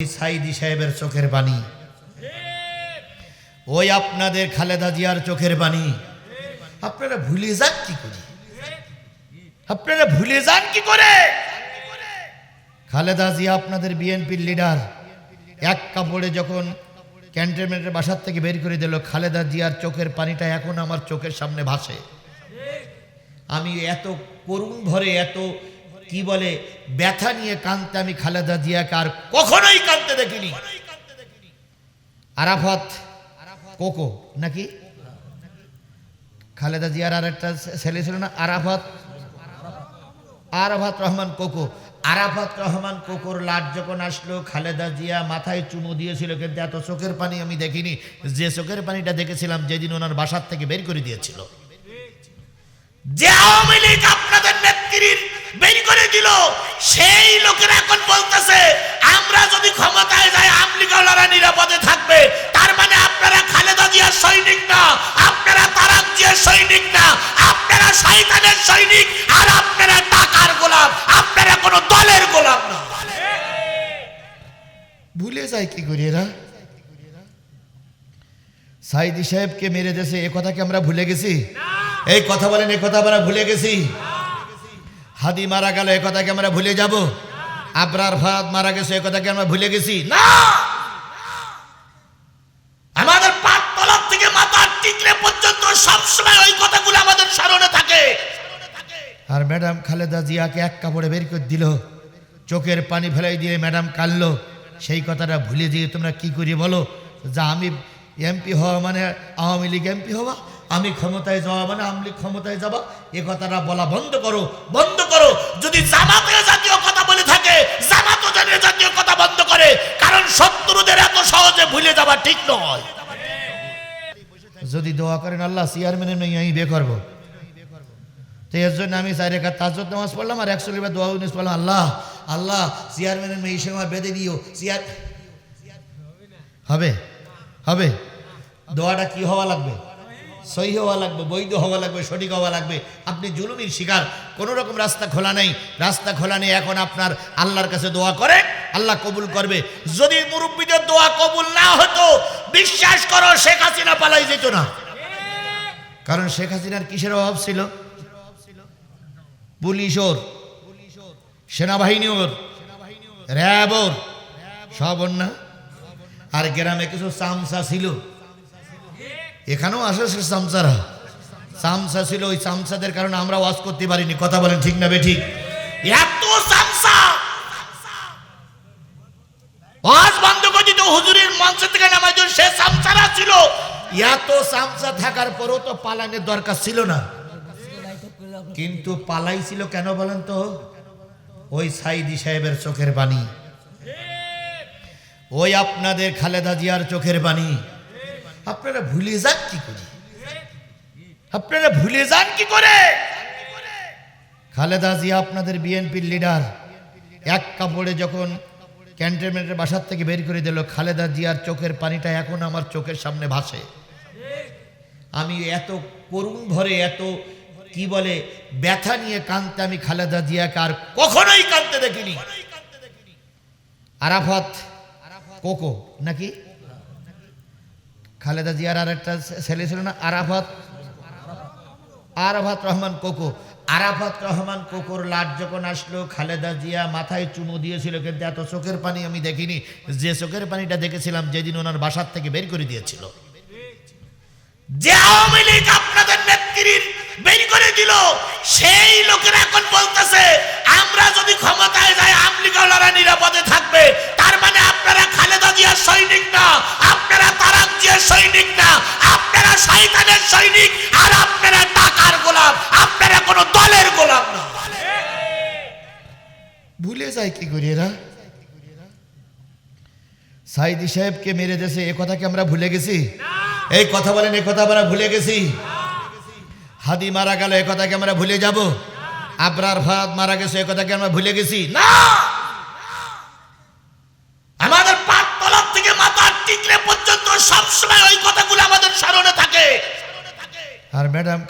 সাইদি সাহেবের চোখের বাণী। ওই আপনাদের খালেদা জিয়ার চোখের বাণী। আপনারা ভুলে যান কি করে? আপনারা ভুলে যান কি করে? খালেদা জিয়া আপনাদের বিএনপির লিডার। এক কাপড়ে যখন ক্যান্টনমেন্টের বাসার থেকে বের করে দিল, খালেদা জিয়ার চোখের পানিটা এখন আমার চোখের সামনে ভাসে। আমি এত করুণ ভরে, এত কি বলে? ব্যথা নিয়ে কানতে আমি খালেদা জিয়াকে আর কখনোই কানতে দেখিনি। আরাফাত কোকো নাকি? খালেদা জিয়ার আর একটা ছেলে ছিল না? আরাফাত? আরাফাত রহমান কোকো। আরাফাত রহমান কোকোর লাট যখন আসলো, খালেদা জিয়া মাথায় চুমু দিয়েছিল, কিন্তু এত চোখের পানি আমি দেখিনি। যে চোখের পানিটা দেখেছিলাম, যেদিন ওনার বাসার থেকে বের করে দিয়েছিল। আওয়ামী লীগ সাইদি সাহেবকে মেরে দেশে, এ কথা কি আমরা ভুলে গেছি? এই কথা বলেন এই কথা আমরা ভুলে গেছি। হাদি মারা গেল, এ কথা কি আমরা ভুলে যাব? আবরার ফাদ মারা গেছে, এ কথা কি আমরা ভুলে গেছি? না! আমাদের পাত তলার থেকে মাথার টিকলে পর্যন্ত সবসময় ওই কথাগুলো আমাদের স্মরণে থাকে। আর ম্যাডাম খালেদা জিয়াকে এক কাপড়ে বের করে দিল। চোখের পানি ফেলাই দিয়ে ম্যাডাম কানলো সেই কথাটা ভুলে দিয়ে তোমরা কি করি বলো? যা আমি এমপি হওয়া মানে আওয়ামী লীগ এমপি হওয়া। আমি ক্ষমতায় যাওয়া মানে আওয়ামী লীগ ক্ষমতায় যাবা এ কথাটা বলা বন্ধ করো বন্ধ করো। যদি জামাতে জাতীয় কথা বলে থাকে জামাত জাতীয় কথা বন্ধ করে, কারণ শত্রুদের এত সহজে ভুলে যাওয়া ঠিক নয়। যদি দোয়া করেন, আল্লাহ চেয়ারম্যানের মেয়ে আমি বিয়ে করব। তো এর জন্য আমি চার রেখা তাজত নামাজ পড়লাম, আর একশো লিবার দোয়া উনিশ পড়লাম। আল্লাহ আল্লাহ চেয়ারম্যানের মেয়ে সঙ্গে আমার বেঁধে দিও। চেয়ার হবে? হবে। দোয়াটা কি হওয়া লাগবে? সহি হওয়া লাগবে, বৈধ হওয়া লাগবে, সঠিক হওয়া লাগবে। আপনি জুলুমির শিকার। কোনো রকম রাস্তা খোলা নেই। রাস্তা খোলা নেই, এখন আপনার আল্লাহর কাছে দোয়া করেন, আল্লাহ কবুল করবে। যদি মুরব্বীদের দোয়া কবুল না হতো, বিশ্বাস করো শেখ হাসিনা পালাই যেত না। কারণ শেখ হাসিনার কিসের অভাব ছিল? পুলিশ ওর, সেনাবাহিনী ওর, র্যাব ওর, সব না? আর গ্রামে কিছু চামচা ছিল। এখানেও আসে সে চামচারা। চামচা ছিল, ওই চামচাদের কারণে আমরা ওয়াজ করতে পারিনি। কথা বলেন, ঠিক না বে এত চামচা! ওয়াজ বন্ধ করে হুজুরের মঞ্চ থেকে নামাই সে চামচারা ছিল, এত চামচা থাকার পরও তো পালানের দরকার ছিল না। কিন্তু পালাই ছিল কেন বলেন তো? ওই সাইদি সাহেবের চোখের বাণী। ওই আপনাদের খালেদা জিয়ার চোখের বাণী। আপনারা ভুলে যান কি করে? আপনারা ভুলে যান কি করে? খালেদা জিয়া আপনাদের বিএনপির লিডার। এক কাপড়ে যখন ক্যান্টনমেন্টের বাসার থেকে বের করে দিল, খালেদা জিয়ার চোখের পানিটা এখন আমার চোখের সামনে ভাসে। আমি এত করুণ ভরে, এত কি বলে, ব্যথা নিয়ে কানতে আমি খালেদা জিয়াকে আর কখনোই কানতে দেখিনি। আরাফাত কোকো, নাকি? খালেদা জিয়ার আর একটা ছেলে ছিল না, আরাফাত। আরাফাত রহমান কোকো। আরাফাত রহমান কোকোর লাট যখন আসলো, খালেদা জিয়া মাথায় চুমু দিয়েছিল, কিন্তু এত চোখের পানি আমি দেখিনি। যে চোখের পানিটা দেখেছিলাম, যেদিন ওনার বাসার থেকে বের করে দিয়েছিল। যে আওয়ামী লীগ আপনাদের নেত্রীর বের করে দিল, সেই লোকেরা এখন বলতেছে, আমরা যদি ক্ষমতায় যাই আমলিগলারা নিরাপদে থাকবে। মানে আপনারা খালেদা জিয়ার সৈনিক না, আপনারা তারাক জিয়ার সৈনিক না, আপনারা শয়তানের সৈনিক আর আপনারা টাকার গোলাম, আপনারা কোনো দলের গোলাম না। ভুলে যায় কি করি এরা? সাইদি সাহেবকে মেরে দেশে, এ কথা কি আমরা ভুলে গেছি? এই কথা বলেন এই কথা আমরা ভুলে গেছি? হাদি মারা গেল, এ কথা কি আমরা ভুলে যাব? আবরার ফাদ মারা গেছে, এ কথা কি আমরা ভুলে গেছি? না!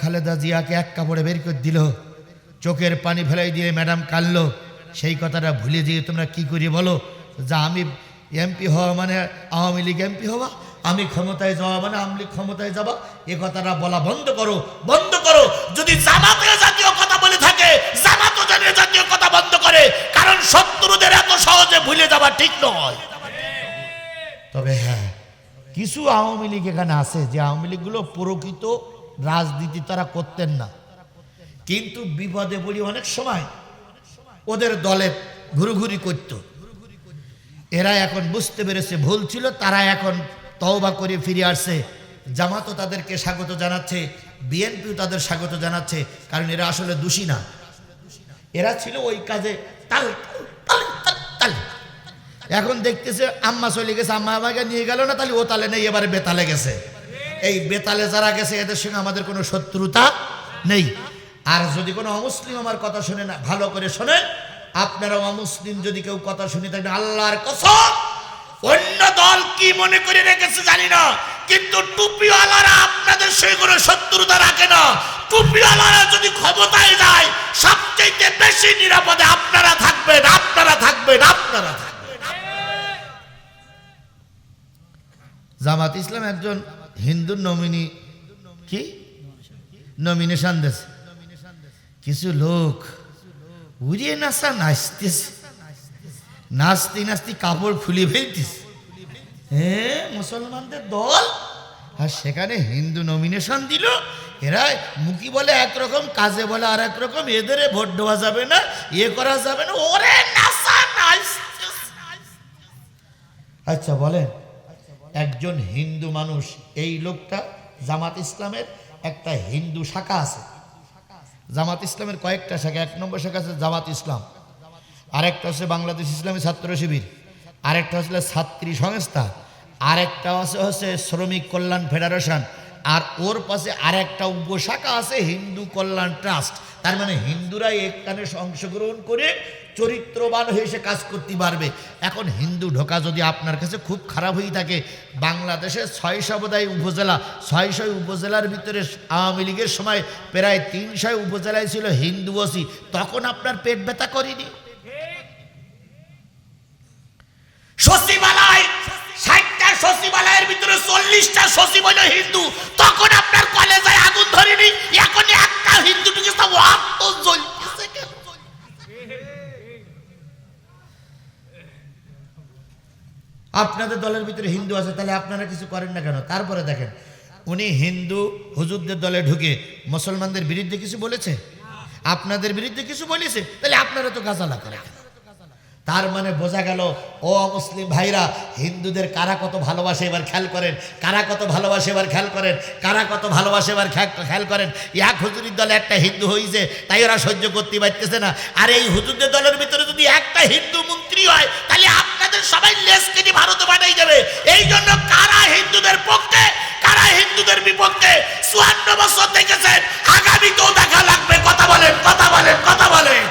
খালেদা জিয়াকে এক কাপড়ে বের করে দিল, চোখের পানি ফেলাই দিয়ে ম্যাডাম কানলো সেই কথাটা ভুলে দিয়ে তোমরা কি করি বলো? যা আমি এমপি হওয়া মানে আওয়ামী লীগ এমপি হওয়া, আমি ক্ষমতায় যাওয়া মানে আওয়ামী লীগ ক্ষমতায় যাবা এ কথাটা বলা বন্ধ করো বন্ধ করো। যদি জামাতে জাতীয় কথা বলে থাকে জামাতও জাতীয় কথা বন্ধ করে, কারণ শত্রুদের এত সহজে ভুলে যাওয়া ঠিক নয়। তবে হ্যাঁ কিছু আওয়ামী লীগ এখানে আছে যে আওয়ামী লীগগুলো প্রকৃত রাজনীতি তারা করতেন না। কিন্তু বিপদে পড়ি অনেক সময়। ওদের দলে ঘুরুঘুরি করত। এরা এখন বুঝতে পেরেছে, ভুল ছিল, তারা এখন তওবা করে ফিরে আসছে। জামাতও তাদেরকে স্বাগত জানাচ্ছে, বিএনপিও তাদের স্বাগত জানাচ্ছে, কারণ এরা আসলে দোষী না। এরা ছিল ওই কাজে তাল তাল এখন দেখতেছে, আম্মা চলে গেছে, আম্মা আমাকে নিয়ে গেল না, তাহলে ও তালে নেই, এবারে বেতালে গেছে। এই বেতালে যারা গেছে, এদের সঙ্গে আমাদের কোনো শত্রুতা নেই। আর যদি কোনো অমুসলিম আমার কথা শুনে না, ভালো করে শোনেন আপনারা অমুসলিম যদি কেউ কথা শুনে থাকেন আল্লাহর কসম, অন্য দল কি মনে করে রেখেছে জানি না, কিন্তু টুপিওয়ালারা আপনাদের সঙ্গে কোনো শত্রুতা রাখে না। টুপিওয়ালারা যদি ক্ষমতায় যায় সবচেয়ে বেশি নিরাপদে আপনারা থাকবেন আপনারা থাকবেন আপনারা থাকবেন। জামাত ইসলাম একজন হিন্দু নমিনি কি? নমিনেশন দিয়েছে কিছু লোক উড়িয়ে নাচা নাচতেছে। নাচতে নাচতে কাপড় খুলে ফেলতেছে। হ্যাঁ মুসলমানদের দল? আর সেখানে হিন্দু নমিনেশন দিল। এরা মুখি বলে একরকম, কাজে বলে আর একরকম এদের ভোট দেওয়া যাবে না ইয়ে করা যাবে না, ওরে নাচা নাচতেছে। আচ্ছা বলেন। একজন হিন্দু মানুষ, এই লোকটা জামাত ইসলামের একটা হিন্দু শাখা আছে। জামাত ইসলামের কয়েকটা শাখা, এক নম্বর শাখা আছে জামাত ইসলাম, আরেকটা হচ্ছে বাংলাদেশ ইসলামী ছাত্র শিবির, আরেকটা হচ্ছে ছাত্রী সংস্থা, আরেকটা আছে হচ্ছে শ্রমিক কল্যাণ ফেডারেশন, আর ওর পাশে আরেকটা উপশাখা আছে হিন্দু কল্যাণ ট্রাস্ট, তার মানে হিন্দুরা এখানে অংশগ্রহণ করে চরিত্রবান হয়ে সে কাজ করতে পারবে। এখন হিন্দু ঢোকা যদি আপনার কাছে খুব খারাপ হয়ে থাকে, বাংলাদেশের ছয়শো বোধহয় উপজেলা ছয়শো উপজেলার ভিতরে আওয়ামী লীগের সময় প্রায় তিনশো উপজেলায় ছিল হিন্দু ওসি, তখন আপনার পেট ব্যথা করেনি? সচিবালয়, ষাটটা সচিবালয়ের ভিতরে চল্লিশটা সচিব হিন্দু, তখন আপনার কলেজে আগুন ধরেনি, এখন একটা হিন্দু ঢুকে সব অত জ্বলতেছে কেন? আপনাদের দলের ভিতরে হিন্দু আছে, তাহলে আপনারা কিছু করেন না কেন? তারপরে দেখেন, উনি হিন্দু হুজুরদের দলে ঢুকে মুসলমানদের বিরুদ্ধে কিছু বলেছে? আপনাদের বিরুদ্ধে কিছু বলেছে? তাহলে আপনারা তো গাজালা করেন। তার মানে বোঝা গেল, ও মুসলিম ভাইরা হিন্দুদের কারা কত ভালোবাসে এবার খেয়াল করেন, কারা কত ভালোবাসে এবার খেয়াল করেন, কারা কত ভালোবাসে এবার খেয়াল করেন। এক হুজুরির দলে একটা হিন্দু হয়েছে তাই ওরা সহ্য করতে পারতেছে না। আর এই হুজুরদের দলের ভিতরে যদি একটা হিন্দু মন্ত্রী হয়, তাহলে আপনাদের সবাই লেস কেটে ভারতে পাঠাই যাবে এই জন্য কারা হিন্দুদের পক্ষে, কারা হিন্দুদের বিপক্ষে চুয়ান্ন বছর দেখেছেন, আগামীতেও দেখা লাগবে। কথা বলেন কথা বলেন কথা বলেন।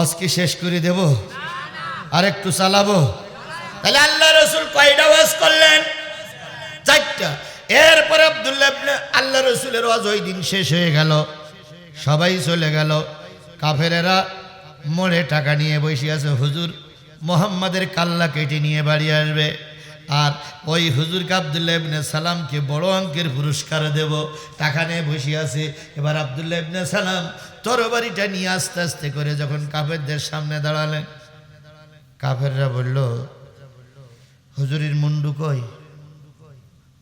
আজকে শেষ করে দেব আর একটু চালাবো। তাহলে আল্লাহ রসুল কয়টা ওয়াজ করলেন? চারটা। এরপরে আব্দুল্লাহ আল্লাহ রসুলের ওয়াজ ওই দিন শেষ হয়ে গেল। সবাই চলে গেল। কাফেরেরা মোড়ে টাকা নিয়ে বসে আছে, হুজুর মোহাম্মদের কাল্লা কেটে নিয়ে বাড়ি আসবে। আর ওই হুজুর আবদুল্লাহ ইবনে সালামকে বড় অঙ্কের পুরস্কার দেব। টাকা নিয়ে বসে আছে। এবার আবদুল্লাহ ইবনে সালাম তরবারিটা নিয়ে আস্তে আস্তে করে যখন কাফেরদের সামনে দাঁড়ালেন, কাফেররা বলল, হুজুরের মুন্ডু কই?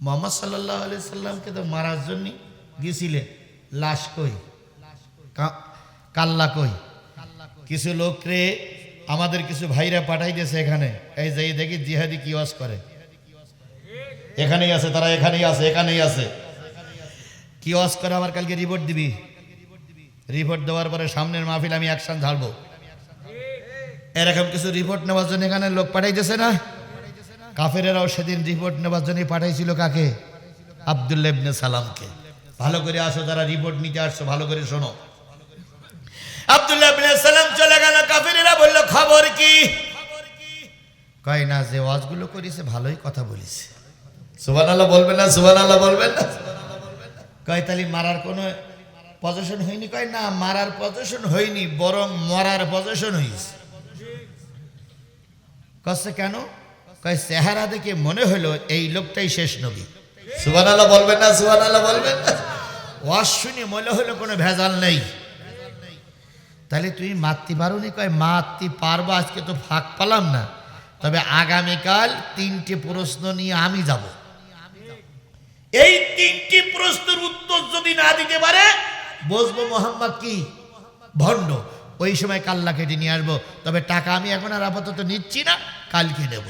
মোহাম্মদ সাল্লাহ আলি সাল্লামকে তো মারার জন্য গেছিলে, লাশ কই? কাল্লা কই? কিছু লোক রে, আমাদের কিছু ভাইরা পাঠাই দিয়েছে এখানে। এই যে দেখি জিহাদি কি ওয়াজ করে। এখানেই আছে, তারা এখানেই আছে এখানেই আছে। কি ওয়াজ করে আমার কালকে রিপোর্ট দিবি? রিপোর্ট দেওয়ার পরে সামনের মাহফিল আমি অ্যাকশন ঝাড়বো। এরকম কিছু রিপোর্ট নেওয়ার জন্য এখানে লোক পাঠাইতেছে না? কাফেরেরাও সেদিন রিপোর্ট নেওয়ার জন্য পাঠাইছিল কাকে? আবদুল্লাহ ইবনে সালামকে। ভালো করে আসো তারা রিপোর্ট নিতে আসছো, ভালো করে শোনো। আবদুল্লাহ সালাম চলে গেল, কাফেরেরা বলল, খবর কি? কয়, না, যে ওয়াজগুলো করিছে ভালোই কথা বলিছে। সুবহানাল্লাহ বলবেন না, সুবহানাল্লাহ বলবেন না? কয় তালি মারার কোনো পজিশন হয়নি? কয়, না, মারার পজিশন হয়নি, বরং মরার পজিশন হয়েছে কচ্ছে, কেন? কয়, চেহারা দেখে মনে হলো, এই লোকটাই শেষ নবী। সুবান আল্লাহ বলবেন না সুবান আল্লাহ বলবেন না? ওয়াজ শুনে মনে হলো কোনো ভেজাল নেই। তাহলে তুমি মাতৃ পারোনি কয়, মাতৃ পারব, আজকে তো ফাঁক পালাম না। তবে আগামীকাল তিনটে প্রশ্ন নিয়ে আমি যাব। এই তিনটি প্রশ্নের উত্তর যদি না দিতে পারে, বসবো মোহাম্মদ কি? ভণ্ড। ওই সময় কাল্লা কেটে নিয়ে আসব। তবে টাকা আমি এখন আর আপাতত নিচ্ছি না, কালকে নেব।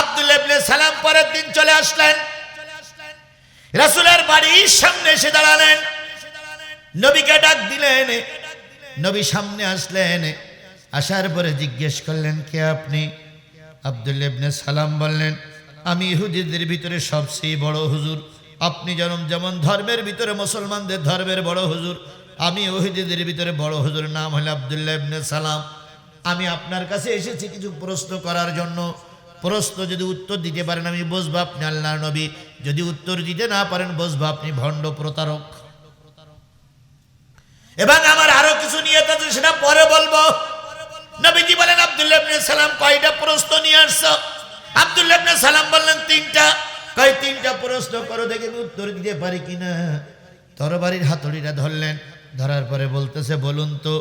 আব্দুল ইবনে সালাম পরের দিন চলে আসলেন। রাসূলের বাড়ির সামনে এসে দাঁড়ালেন। নবীকে ডাক দিলেন। নবী সামনে আসলেন। আসার পরে জিজ্ঞেস করলেন, কে আপনি? আব্দুল সালাম বললেন, আমি ইহুদিদের ভিতরে সবচেয়ে বড় হুজুর। আপনি যেমন যেমন ধর্মের ভিতরে মুসলমানদের ধর্মের বড় হুজুর, আমি ওহিদিদের ভিতরে বড় হুজুর। নাম হলো আবদুল্লাহ ইবনে সালাম। আমি আপনার কাছে এসেছি কিছু প্রশ্ন করার জন্য। প্রশ্ন যদি উত্তর দিতে পারেন, আমি বসবো আপনি আল্লাহ নবী। যদি উত্তর দিতে না পারেন বসবো আপনি ভণ্ড প্রতারক। এবং আমার আরও কিছু নিয়ত আছে, সেটা পরে বলব। নবীজি বলেন, আব্দুল্লাহ সালাম কয়টা প্রশ্ন নিয়ে আসছো? আব্দুল্লাহ সালাম বললেন, তিনটা। কয়, তিনটা প্রশ্ন করো, দেখে উত্তর দিতে পারি কিনা? তরবারির হাতুড়িটা ধরলেন, ধরার পরে বলতেছে, বলুন তো,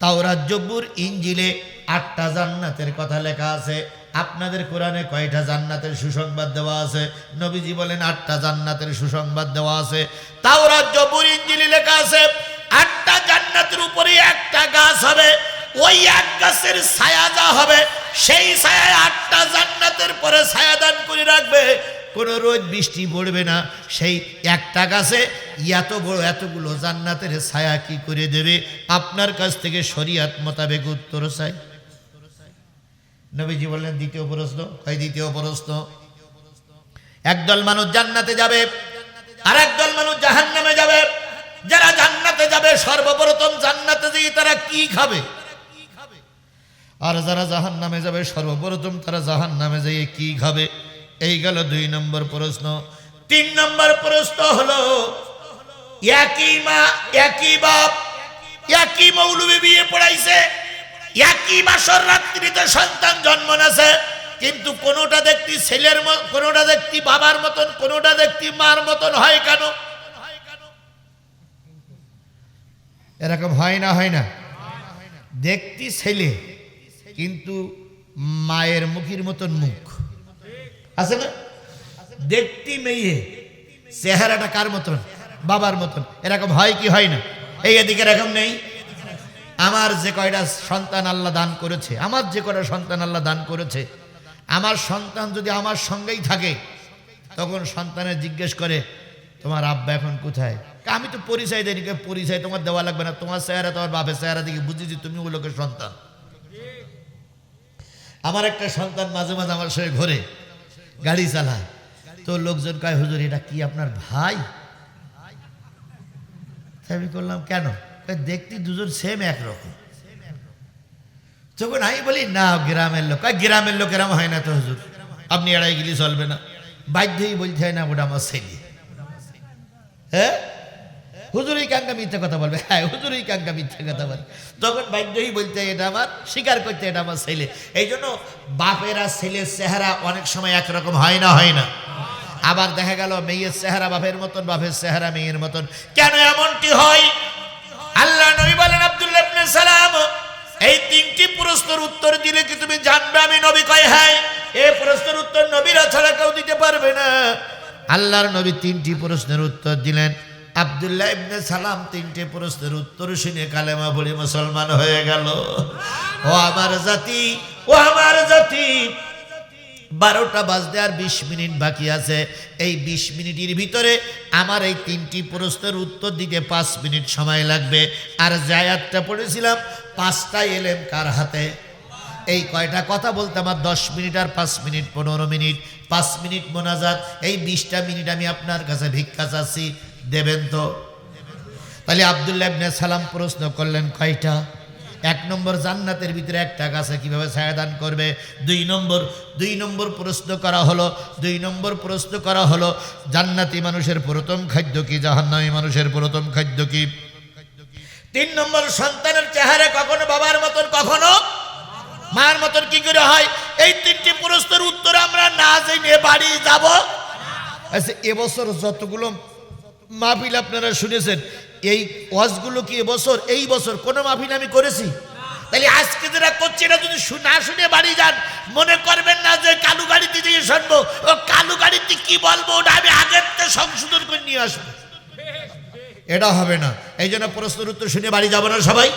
তাওরাত জব্বুর ইঞ্জিলে আটটা জান্নাতের কথা লেখা আছে। আপনাদের কোরআনে কয়টা জান্নাতের সুসংবাদ দেওয়া আছে? নবীজি বলেন, আটটা জান্নাতের সুসংবাদ দেওয়া আছে। তাও রাজ্য ইঞ্জিলে লেখা আছে, আটটা জান্নাতের উপরে একটা গাছ হবে, ওই এক গাছের ছায়া যা হবে, সেই ছায়ায় আটটা জান্নাতের পরে ছায়া দান করে রাখবে। কোনো রোজ বৃষ্টি পড়বে না, সেই একটা গাছে এত বড় এতগুলো জান্নাতের ছায়া কি করে দেবে? আপনার কাছ থেকে শরিয়াত মোতাবেক উত্তর চাই। নবীজি বললেন, দ্বিতীয় প্রশ্ন? হয় দ্বিতীয় প্রশ্ন। একদল মানুষ জান্নাতে যাবে আর একদল মানুষ জাহান্নামে যাবে। যারা জান্নাতে যাবে, সর্বপ্রথম জান্নাতে গিয়ে তারা কি খাবে? আর যারা জাহান নামে যাবে, সর্বপ্রথম তারা জাহান নামে যেয়ে কি খাবে? এই গেল দুই নম্বর প্রশ্ন। তিন নম্বর প্রশ্ন হলো, একই মা, একই বাপ, একই মৌলবি বিয়ে পড়াইছে। একই বাসর রাত্রিতে সন্তান জন্ম নেছে কিন্তু কোনোটা দেখতি ছেলের কোনোটা দেখতি বাবার মতন, কোনোটা দেখতি মার মতন হয় কেন? এরকম হয় না হয় না। দেখতি ছেলে, কিন্তু মায়ের মুখের মতন মুখ। আছে না? দেখতি মেয়ে, চেহারাটা কার মতন? বাবার মতন। এরকম হয় কি, হয় না? এই এদিকে এরকম নেই। আমার যে কয়টা সন্তান আল্লাহ দান করেছে, আমার যে কয়টা সন্তান আল্লাহ দান করেছে, আমার সন্তান যদি আমার সঙ্গেই থাকে, তখন সন্তানের জিজ্ঞেস করে, তোমার আব্বা এখন কোথায়? আমি তো পরিচয় দেয়নি পরিচয় তোমার দেওয়া লাগবে না, তোমার চেহারা তোমার বাপের চেহারা দিকে বুঝেছি তুমি ও লোকের সন্তান। আমার একটা সন্তান মাঝে মাঝে আমার সঙ্গে ঘোরে, গাড়ি চালায়। তো লোকজন কয়, হুজুর, এটা কি আপনার ভাই? আমি করলাম, কেন? দেখতে দুজন সেম একরকম তখন আমি বলি না গ্রামের লোক। কয়, গ্রামের লোক এরম হয় না তো হুজুর। আপনি এড়াই গেলে চলবে না। বাধ্যই বলতে হয় না ওটা আমার ছেলে। হ্যাঁ হুজুরই কাঙ্কা মিথ্যা কথা বলবে। হ্যাঁ হুজুরই কাঙ্কা মিথ্যা কথা বলবে তখন বাধ্যই বলতে এটা আমার স্বীকার করতে এটা আমার ছেলে। এই জন্য বাপেরা ছেলের চেহারা অনেক সময় একরকম হয় না হয় না। আবার দেখা গেল মেয়ের চেহারা বাপের মতন বাপের চেহারা মেয়ের মতন। কেন এমনটি হয়? আল্লাহ নবী বলেন, আব্দুল্লাহ ইবনে সালাম, এই তিনটি প্রশ্নের উত্তর দিলে কি তুমি জানবে আমি নবী কয় হ্যাঁ। এই প্রশ্নের উত্তর নবীরা ছাড়া কেউ দিতে পারবে না। আল্লাহর নবী তিনটি প্রশ্নের উত্তর দিলেন। আব্দুল্লাহ ইবনে সালাম তিনটে প্রশ্নের উত্তর শুনে কালেমা পড়ে মুসলমান হয়ে গেল। ও আমার জাতি, ও আমার জাতি বারোটা বাজতে আর বিশ মিনিট বাকি আছে। এই বিশ মিনিটের ভিতরে আমার এই তিনটি প্রশ্নের উত্তর দিতে পাঁচ মিনিট সময় লাগবে। আর জায়াতটা পড়েছিলাম, পাঁচটা এলেম কার হাতে? এই কয়টা কথা বলতে আমার দশ মিনিট আর পাঁচ মিনিট, পনেরো মিনিট। পাঁচ মিনিট মোনাজাত, এই বিশটা মিনিট আমি আপনার কাছে ভিক্ষা চাচ্ছি। দেবেন তো? তাহলে আবদুল্লাহ সালাম প্রশ্ন করলেন, কয়টা? এক নম্বর জান্নাতের ভিতরে একটা গাছে কীভাবে ছায়াদান করবে? দুই নম্বর দুই নম্বর প্রশ্ন করা হলো, দুই নম্বর প্রশ্ন করা হলো, জান্নাতি মানুষের প্রথম খাদ্য কি, জাহান্নামী মানুষের প্রথম খাদ্য কি? তিন নম্বর, সন্তানের চেহারা কখনো বাবার মতন, কখনো মায়ের মতন কি করে হয়? এই তিনটি প্রশ্নের উত্তর আমরা না জেনে বাড়ি যাব। আচ্ছা এবছর যতগুলো মাহফিল আপনারা শুনেছেন এই ওয়াজগুলো কি এবছর, এই বছর কোনো মাহফিল আমি করেছি? তাহলে আজকে যেটা করছি এটা যদি না শুনে বাড়ি যান, মনে করবেন না যে কালু গাড়িতে দিয়ে শুনব। ও কালু গাড়িতে কি বলব, ওটা আমি আগের থেকে সংশোধন করে নিয়ে আসব। এটা হবে না। এই জন্য প্রশ্নের উত্তর শুনে বাড়ি যাব না সবাই।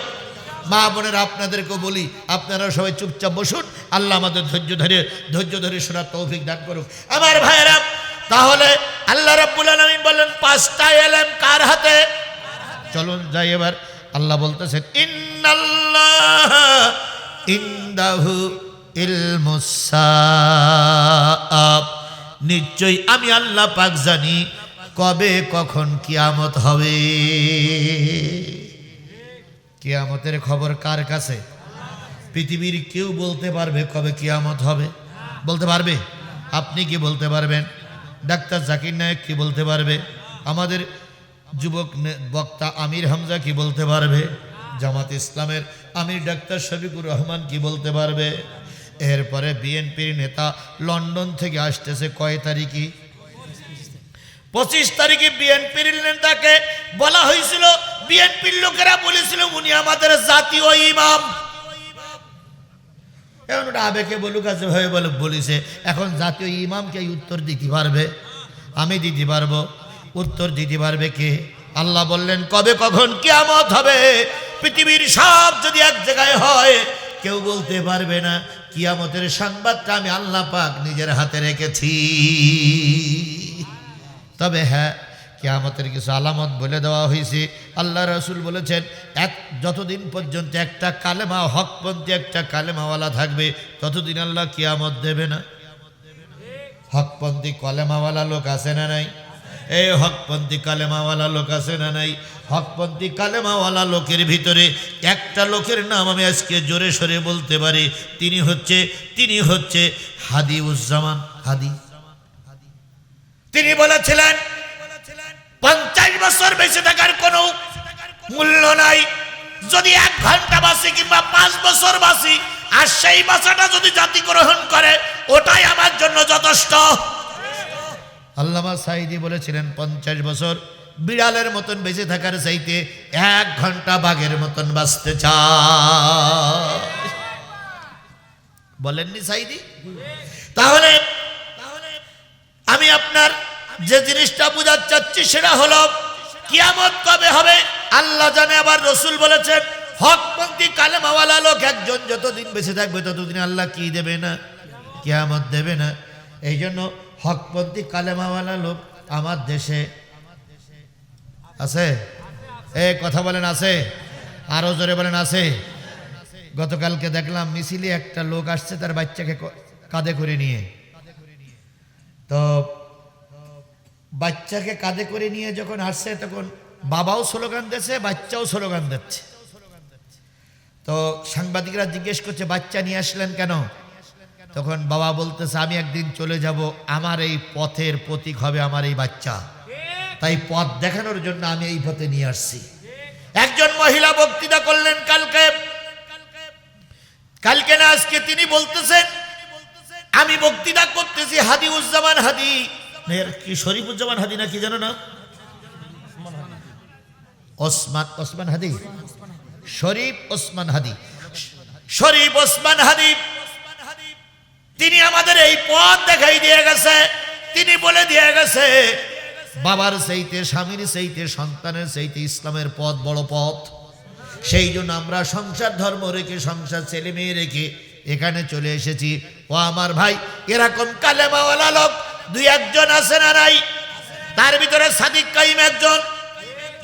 মা বোনেরা আপনাদেরকে বলি, আপনারা সবাই চুপচাপ বসুন। আল্লাহ আমাদের ধৈর্য ধরে ধৈর্য ধরে শোনার তৌফিক দান করুক। আমার ভাইয়েরা, তাহলে আল্লাহ রাব্বুল আলামিন বললেন, পাঁচটা এলেম কার হাতে? চলুন যাই এবার। আল্লাহ বলতেছেন ইন্দাহু ইলমুসাআব নিশ্চয়ই আমি আল্লাহ পাক জানি কবে, কখন কিয়ামত হবে। কিয়ামতের খবর কার কাছে? পৃথিবীর কেউ বলতে পারবে কবে কিয়ামত হবে। বলতে পারবে? আপনি কি বলতে পারবেন? ডাক্তার জাকির নায়ক কি বলতে পারবে? আমাদের যুবক বক্তা আমির হামজা কি বলতে পারবে? জামাত ইসলামের আমির ডাক্তার শফিকুর রহমান কি বলতে পারবে? এরপরে বিএনপির নেতা লন্ডন থেকে আসতেছে কয় তারিখই পঁচিশ তারিখে বিএনপির নেতাকে বলা হয়েছিল, বিএনপির লোকেরা বলেছিল উনি আমাদের জাতীয় ইমাম। এখন ওটা আবেগে বলুক আছে ভাবে বলে বলিছে, এখন জাতীয় ইমামকে উত্তর দিতে পারবে? আমি দিতে পারব। উত্তর দিতে পারবে কে? আল্লাহ বললেন, কবে কখন কিয়ামত হবে? পৃথিবীর সব যদি এক জায়গায় হয়, কেউ বলতে পারবে না, কিয়ামতের সংবাদটা আমি আল্লাহ পাক নিজের হাতে রেখেছি। তবে হ্যাঁ কেয়ামতের কিছু আলামত বলে দেওয়া হয়েছে। আল্লাহ রসুল বলেছেন, এক, যতদিন পর্যন্ত একটা কালেমা হকপন্থী একটা কালেমাওয়ালা থাকবে, ততদিন আল্লাহ কিয়ামত দেবে না। হকপন্থী কলেমাওয়ালা লোক আছে না নাই? এই হকপন্থী কালেমাওয়ালা লোক আছে না নাই? হকপন্থী কালেমাওয়ালা লোকের ভিতরে একটা লোকের নাম আমি আজকে জোরে সরে বলতে পারি। তিনি হচ্ছে তিনি হচ্ছে হাদি উজ্জামান হাদি। তিনি বলেছিলেন, পঞ্চাশ বছর বেঁচে থাকার কোনো মূল্য নাই। যদি এক ঘণ্টা বাসি কিংবা পাঁচ বছর বাসি আর সেই বাসাটা যদি জাতি গ্রহণ করে, ওটাই আমার জন্য যথেষ্ট। আল্লামা সাইদি বলেছিলেন, পঞ্চাশ বছর বিড়ালের মতন বেঁচে থাকার চাইতে এক ঘণ্টা বাঘের মতন বাঁচতে চায়। বলেননি সাইদি তাহলে আমি আপনার যে জিনিসটা বোঝার চাচ্ছি সেটা হলো, কিয়ামত কবে হবে? আল্লাহ জানে, আবার রসুল বলেছেন হকপন্থী কালেমাওয়ালা লোক একজন যতদিন বেঁচে থাকবে ততদিন আল্লাহ কি দেবে না? কিয়ামত দেবে না। এই জন্য হকপন্থী কালেমাওয়ালা লোক আমার দেশে আছে? এ, কথা বলেন, আছে। আরও জোরে বলেন, আছে। গতকালকে দেখলাম মিছিলে একটা লোক আসছে তার বাচ্চাকে কাঁধে করে নিয়ে। তো বাচ্চাকে কাঁধে করে নিয়ে যখন আসছে তখন বাবাও স্লোগান দিচ্ছে, বাচ্চাও স্লোগান দিচ্ছে। তো সাংবাদিকরা জিজ্ঞেস করছে, বাচ্চা নিয়ে আসলেন কেন? তখন বাবা বলতেছে, আমি একদিন চলে যাব, আমার এই পথের প্রতীক হবে আমার এই বাচ্চা। তাই পথ দেখানোর জন্য আমি এই পথে নিয়ে আসছি। একজন মহিলা বক্তৃতা করলেন, কালকে কালকে না আজকে? তিনি বলতেছেন, আমি বক্তৃতা করতেছি হাদি। উজ্জামান হাদি কি, শরীফুজ্জামান হাদি না কি জানো না? ওসমান ওসমান হাদি? শরীফ ওসমান হাদি। শরীফ ওসমান হাদি। তিনি আমাদের এই পথ দেখাই দিয়ে গেছে। তিনি বলে দিয়ে গেছে, বাবার সেইতে, স্বামীর সেইতে, সন্তানের সেইতে ইসলামের পথ বড় পথ। সেই জন্য আমরা সংসার ধর্ম রেখে, সংসার ছেলে মেয়ে রেখে এখানে চলে এসেছি। ও আমার ভাই, এরকম কালেমাওয়ালা লোক দুই একজন আছে না নাই? তার ভিতরে সাদিক কাইম একজন।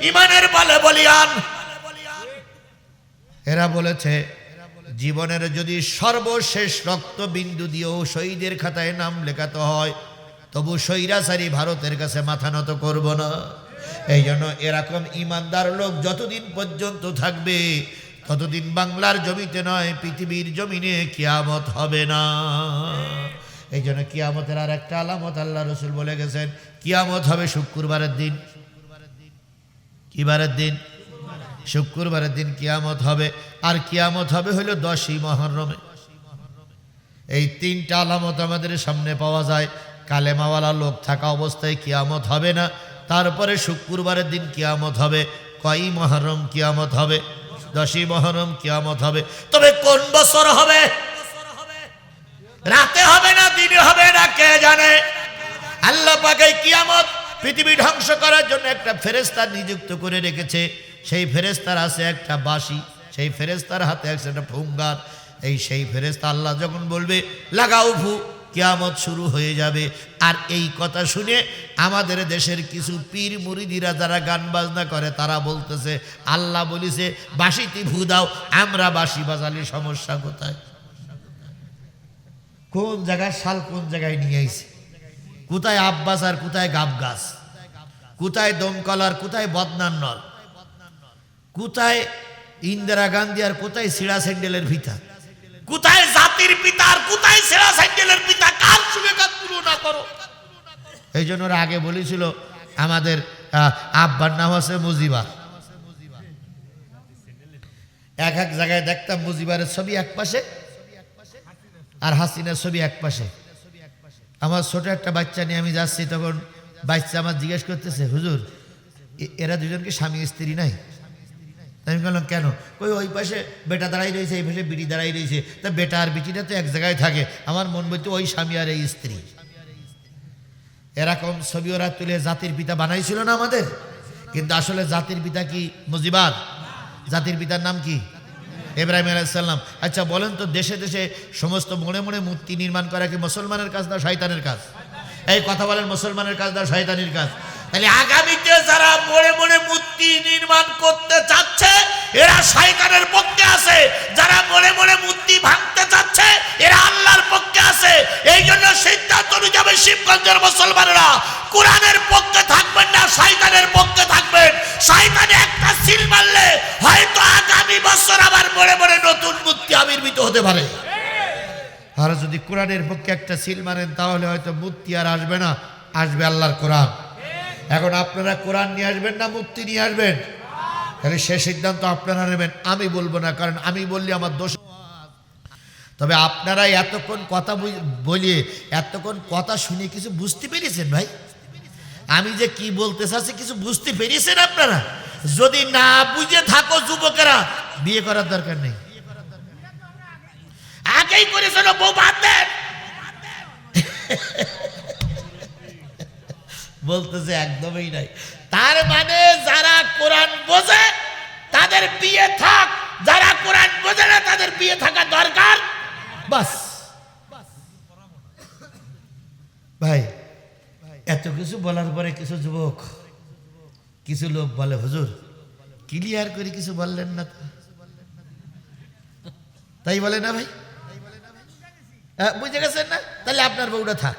ইমানের বলে বলিয়ান। এরা বলেছে জীবনের যদি সর্বশেষ রক্তবিন্দু দিয়েও শহীদের খাতায় নাম লেখাতে হয়, তবু সৈরাচারী ভারতের কাছে মাথা নত করব না। এই জন্য এরকম ইমানদার লোক যতদিন পর্যন্ত থাকবে, ততদিন বাংলার জমিতে নয়, পৃথিবীর জমিনে কিয়ামত হবে না। এই জন্য কিয়ামতের আর একটা আলামত আল্লাহ রসুল বলে গেছেন, কিয়ামত হবে শুক্রবারের দিন। কি বারের দিন? শুক্রবারের দিন কিয়ামত হবে। আর কিয়ামত হবে হলো দশই মহরমে। এই তিনটা আলামত আমাদের সামনে পাওয়া যায়। কালেমাওয়ালা লোক থাকা অবস্থায় কিয়ামত হবে না। তারপরে শুক্রবারের দিন কিয়ামত হবে। কই মহরম কিয়ামত হবে? দশই মহরম কিয়ামত হবে। তবে কোন বছর হবে? রাতে হবে না, দিনে হবে না, কে জানে? আল্লাহ পাকে কিয়ামত পৃথিবী ধ্বংস করার জন্য একটা ফেরেস্তা নিযুক্ত করে রেখেছে। সেই ফেরেস্তার আছে একটা বাঁশি, সেই ফেরেস্তার হাতে আছে একটা ফুঙ্গার এই সেই ফেরেস্তা আল্লাহ যখন বলবে, লাগাও ফু কিয়ামত শুরু হয়ে যাবে। আর এই কথা শুনে আমাদের দেশের কিছু পীর মুরিদিরা যারা গান বাজনা করে, তারা বলতেছে, আল্লাহ বলিছে, বাঁশিতে ভু দাও, আমরা বাঁশি বাজালে সমস্যা কোথায়? কোন জায়গায় শাল কোন জায়গায় নিয়ে আইছে? কোথায় আব্বাস আর কোথায় গাব গাছ কোথায় দমকল আর কোথায় বদনান নল? কোথায় ইন্দিরা গান্ধী আর কোথায় সিড়া স্যান্ডেলের ভিতা কোথায় জাতির পিতা আর কোথায় সিড়া স্যান্ডেলের পিতা? কার সঙ্গে কার তুলনা করো? এই জন্য ওরা আগে বলেছিল আমাদের আব্বার নাম আছে মুজিবা। এক এক জায়গায় দেখতাম মুজিবারের ছবি এক পাশে আর হাসিনার ছবি এক পাশে। আমার ছোট একটা বাচ্চা নিয়ে আমি যাচ্ছি তখন বাচ্চা আমার জিজ্ঞেস করতেছে হুজুর এরা দুজনকে স্বামী স্ত্রী নাই? আমি বললাম, কেন? ওই ওই পাশে বেটা দাঁড়াই রয়েছে, এই পাশে বিটি দাঁড়াই রয়েছে। তা বেটা আর বিটিটা তো এক জায়গায় থাকে। আমার মন বলতে ওই স্বামী আর এই স্ত্রী। এরকম ছবি ওরা তুলে জাতির পিতা বানাইছিল না আমাদের? কিন্তু আসলে জাতির পিতা কি মুজিবাদ জাতির পিতার নাম কি? এব্রাহিম আলাইসাল্লাম আচ্ছা বলেন তো, দেশে দেশে সমস্ত মনে মনে মূর্তি নির্মাণ করা কি মুসলমানের কাজ না শয়তানের কাজ? এই কথা বলেন, মুসলমানের কাজ না শয়তানের কাজ? তাহলে আগামীতে যারা মনে মনে মূর্তি নির্মাণ করতে চাচ্ছে, এরা শয়তানের পক্ষে আছে। যারা মনে মনে মূর্তি ভাঙতে চাচ্ছে, এরা আল্লাহর পক্ষে আছে। এই জন্য সিদ্ধান্ত নিতে হবে শিবগঞ্জের মুসলমানেরা কোরআনের পক্ষে থাকবেন না, শয়তানের পক্ষে থাকবেন। শয়তানে একটা সিল মারলে হয়তো আগামী বছর আবার মনে মনে নতুন মূর্তি আবির্ভূত হতে পারে। আর যদি কোরআনের পক্ষে একটা সিল মারেন, তাহলে হয়তো মূর্তি আর আসবে না, আসবে আল্লাহর কোরআন। এখন আপনারা কোরআন নিয়ে আসবেন না মুক্তি নিয়ে আসবেন? তাহলে সে সিদ্ধান্ত আপনারা নেবেন, আমি বলব না, কারণ আমি বললে আমার দোষ তবে আপনারা এতক্ষণ কথা বলিয়ে, এতক্ষণ কথা শুনে কিছু বুঝতে পেরেছেন ভাই? আমি যে কি বলতে চাচ্ছি কিছু বুঝতে পেরেছেন আপনারা? যদি না বুঝে থাকো যুবকেরা, বিয়ে করার দরকার নেই। আগেই করেছিল বউ বাদ দেন। বলতেছে একদমই নাই। তার মানে যারা কোরআন বোঝে তাদের বিয়ে থাক। যারা কোরআন বোঝে না তাদের বিয়ে থাকা দরকার। বাস। ভাই এত কিছু বলার পরে কিছু যুবক কিছু লোক বলে হুজুর ক্লিয়ার করে কিছু বললেন না তো?" তাই বলে না ভাই? হ্যাঁ, বুঝে গেছেন না? তাহলে আপনার বউটা থাক।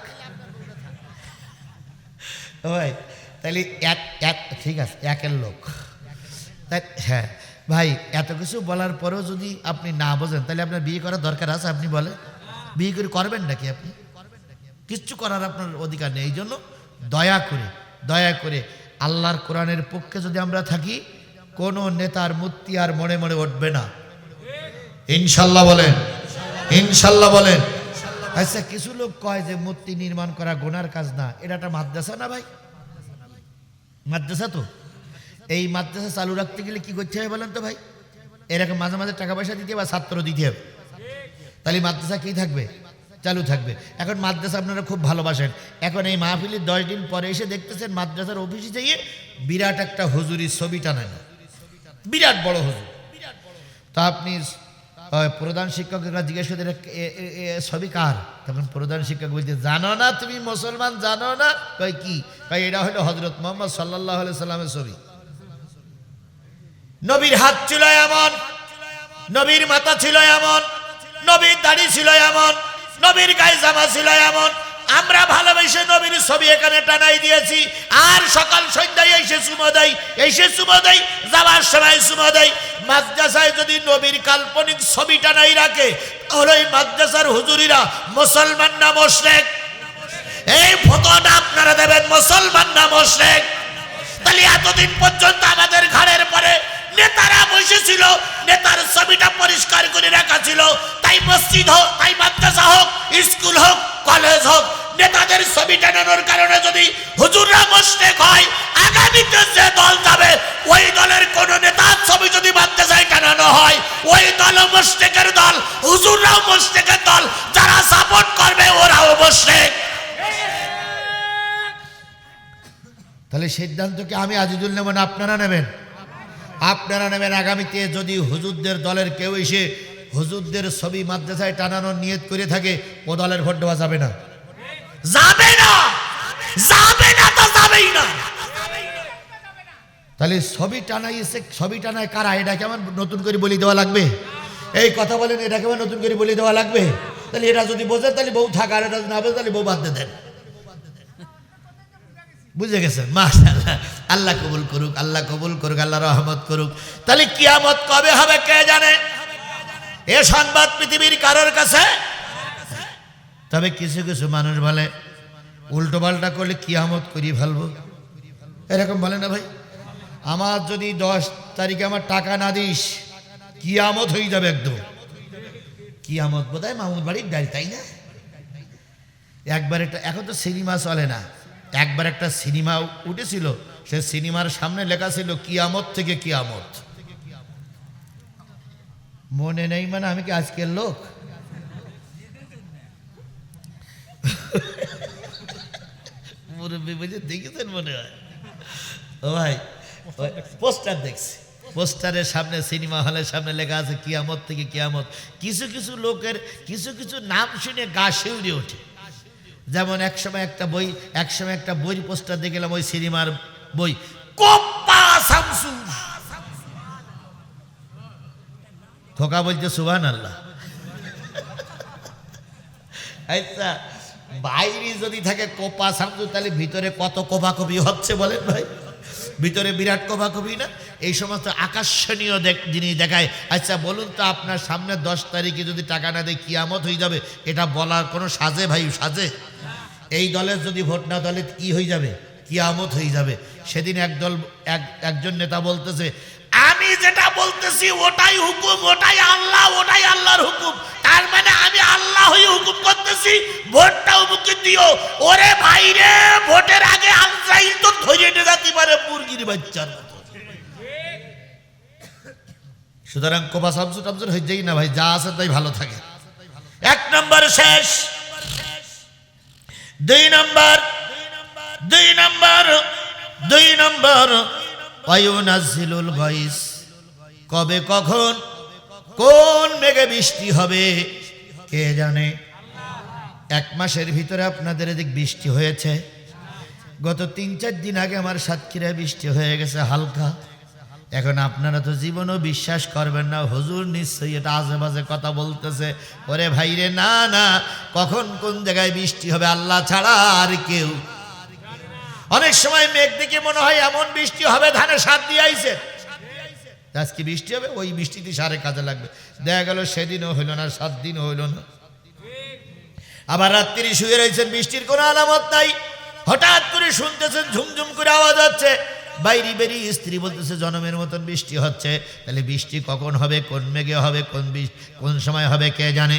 ভাই তাহলে এক এক, ঠিক আছে, একের লোক। তাই হ্যাঁ ভাই, এত কিছু বলার পরেও যদি আপনি না বোঝেন তাহলে আপনার বিয়ে করার দরকার আছে, আপনি বলেন। বিয়ে করে করবেন নাকি আপনি? কিচ্ছু করার আপনার অধিকার নেই এই জন্য দয়া করে দয়া করে আল্লাহর কোরআনের পক্ষে যদি আমরা থাকি, কোনো নেতার মূর্তি আর মনে মনে উঠবে না। ইনশাল্লাহ বলেন ইনশাল্লাহ বলেন। আচ্ছা কিছু লোক কয় যে মূর্তি নির্মাণ করা গোনার কাজ না এটা একটা মাদ্রাসা না ভাই? মাদ্রাসা তো। এই মাদ্রাসা চালু রাখতে গেলে কি করতে হবে বলেন তো ভাই? এরকম মাঝে মাঝে টাকা পয়সা দিতে হবে ছাত্র দিতে হবে। তাহলে মাদ্রাসা কি থাকবে? চালু থাকবে। এখন মাদ্রাসা আপনারা খুব ভালোবাসেন। এখন এই মাহফিলের দশ দিন পরে এসে দেখতেছেন মাদ্রাসার অফিসে যেয়ে বিরাট একটা হুজুরির ছবি টানানো। বিরাট বড় হুজুর। তা আপনি প্রধান শিক্ষকরা জিজ্ঞেস করতে সবই কার? তখন প্রধান শিক্ষক বলছে, জানো না তুমি মুসলমান, জানো না? কয়, কি? কয় এটা হলো হজরত মোহাম্মদ সাল্লাহ সাল্লামের ছবি। নবীর হাত ছিল এমন, নবীর মাথা ছিল এমন, নবীর দাড়ি ছিল এমন, নবীর গায়ে জামা ছিল এমন আমরা ভালোবেসে নবীর ছবি এখানে টানাই দিয়েছি। আর সকাল সন্ধ্যায় এসে চুমো দেয় এসে চুমো দেয় যাওয়ার সময় চুমো দেয় মাদ্রাসায় যদি নবীর কাল্পনিক ছবি টানাই রাখে, তাহলে ওই মাদ্রাসার হুজুরিরা মুসলমান না মোশরেক? এই ফটোটা আপনারা দেবেন মুসলমান না মোশরেক? তাহলে এতদিন পর্যন্ত আমাদের ঘরের পরে নেতারা বসেছিল, নেতার ছবিটা পরিষ্কার করে রাখা ছিল। তাই মসজিদ হোক, তাই মাদ্রাসা হোক, স্কুল হোক, কলেজ হোক নেতাদের ছবি টানানোর কারণে যদি হুজুররা মোশরেক হয়, আগামীতে যে দল যাবে, ওই দলের কোন নেতার ছবি যদি মাদ্রাসায় টানানো হয়, ওই দল মোশরেকের দল, হুজুররাও মোশরেকের দল, যারা সাপোর্ট করবে, ওরাও মোশরেক তাহলে সিদ্ধান্তকে আমি আজিজুল নেব না, আপনারা নেবেন? আপনারা নেবেন আগামীতে যদি হুজুরদের দলের কেউ এসে হুজুরদের ছবি মাদ্রাসায় টানানোর নিয়ত করে থাকে, ও দলের ভোট দেওয়া যাবে না। যাবে না। যাবে না তো যাবেই না। তাহলে ছবি টানাইছে ছবি টানায় কারা? এটা কেমন নতুন করে বলি দেওয়া লাগবে? এই কথা বলেন, এটা কেমন নতুন করে বলি দেওয়া লাগবে? তাহলে এটা যদি বোঝেন তাহলে বউ থাকা, আর এটা না বোঝে, তাহলে বউ বাদ দেন। বুঝে গেছেন? মাশাআল্লাহ। আল্লাহ কবুল করুক, আল্লাহ কবুল করুক, আল্লাহ রহমত করুক। তাহলে কিয়ামত কবে হবে কে জানে? এ সংবাদ পৃথিবীর কারোর কাছে তবে কিছু কিছু মানুষ বলে, উল্টো পাল্টা করলে কিয়ামত করি ফেলব। এরকম বলে না ভাই? আমার যদি দশ তারিখে আমার টাকা না দিস, কিয়ামত হয়ে যাবে একদম। কিয়ামত বোধ হয় মামুর বাড়ির ডাল তাই না? একবার একটা এখন তো সিনেমা চলে না। একবার একটা সিনেমা উঠেছিল, সে সিনেমার সামনে লেখা ছিল, কিয়ামত থেকে কিয়ামত। মনে নেই মানে আমি কি আজকের লোক? মুরব্বী বুঝে দেখেছেন মনে হয়। ভাই পোস্টার দেখছি। পোস্টারের সামনে, সিনেমা হলের সামনে লেখা আছে, কিয়ামত থেকে কিয়ামত। কিছু কিছু লোকের, কিছু কিছু নাম শুনে গা শিউরে ওঠে। যেমন একসময় একটা বই, একসময় একটা বই পোস্টার দেখে গেলাম, ওই সিনেমার বই। কোপ্পা শামসু খোকা বলছে সুবান আল্লাহ আচ্ছা বাইরে যদি থাকে কোপা শামসু তাহলে ভিতরে কত কোপাকপি হচ্ছে বলেন ভাই? ভিতরে বিরাট কোপাকপি না? এই সমস্ত আকর্ষণীয় জিনিস দেখায়। আচ্ছা বলুন তো আপনার সামনে দশ তারিখে যদি টাকা না দেয়, কিয়ামত হয়ে যাবে? এটা বলার কোনো সাজে ভাই, সাজে? এই দলের যদি ভোট না দলে কি হয়ে যাবে? কিয়ামত হয়ে যাবে। সেদিন একদল, এক, একজন নেতা বলতেছে আমি যেটা বলতেছি ওটাই হুকুম, ওটাই আল্লাহ, ওটাই আল্লাহর হুকুম। তার মানে আমি আল্লাহ হয়ে হুকুম করতেছি ভোটটা মুখে দিও। ওরে ভাই রে, ভোটের আগে আলসাইল তো ধরে নিয়ে যেতে পারে মুরগির বাচ্চার মতো। সুতরাং কোপা শামসু টামসুর হয়ে যাই না ভাই, যা আছে তাই ভালো থাকে। এক নম্বর শেষ। দুই নম্বর দুই নম্বর দুই নম্বর। কবে কখন? কোন মেঘে বৃষ্টি হবে? কে জানে? এক মাসের ভিতরে আপনাদের এদিক বৃষ্টি হয়েছে। গত তিন চার দিন আগে আমার সাতক্ষীরায় বৃষ্টি হয়ে গেছে হালকা। এখন আপনারা তো জীবনও বিশ্বাস করবেন না, হুজুর নিশ্চয়ই এটা আজে বাজে কথা বলতেছে। ওরে ভাইরে, না না, কখন কোন জায়গায় বৃষ্টি হবে আল্লাহ ছাড়া আর কেউ অনেক সময় মেঘ দেখে মনে হয় এমন বৃষ্টি হবে, ধানে সার দিয়ে আইছে। আজকে বৃষ্টি হবে, ওই বৃষ্টিতে সারে কাজে লাগবে। দেখা গেল সেদিনও হইল না, সাত দিনও হইল না। আবার রাত্রি শুয়ে রয়েছেন, বৃষ্টির কোনো আলামত নাই। হঠাৎ করে শুনতেছেন, ঝুমঝুম করে আওয়াজ হচ্ছে। বাইরে বেরিয়ে স্ত্রী বলতেছে, জনমের মতন বৃষ্টি হচ্ছে। তাহলে বৃষ্টি কখন হবে, কোন মেঘে হবে, কোন কোন সময় হবে, কে জানে?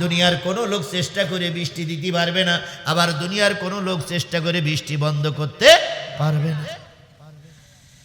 দুনিয়ার কোনো লোক চেষ্টা করে বৃষ্টি দিতে পারবে না, আবার দুনিয়ার কোনো লোক চেষ্টা করে বৃষ্টি বন্ধ করতে পারবে না।